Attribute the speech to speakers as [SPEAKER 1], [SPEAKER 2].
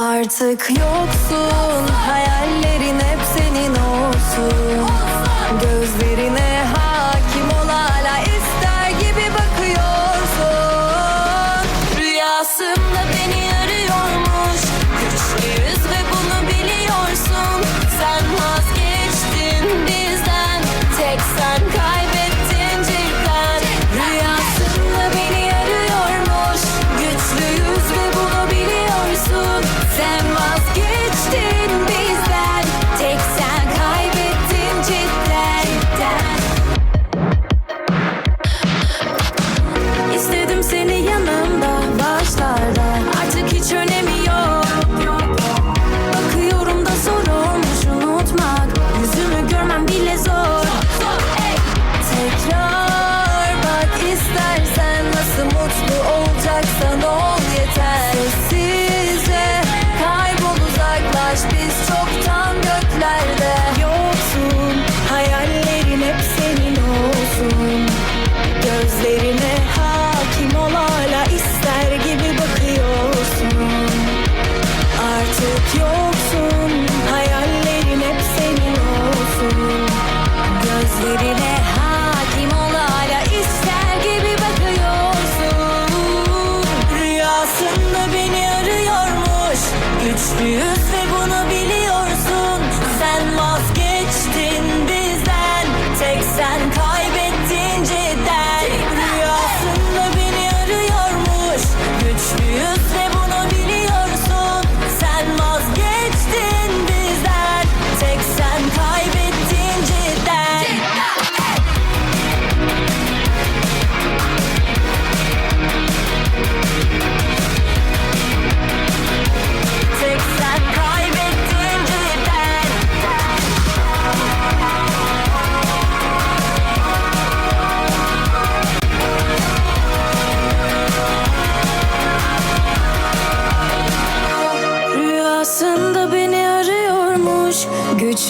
[SPEAKER 1] Artık yoksun olacaksan Güçlüyüz ve bunu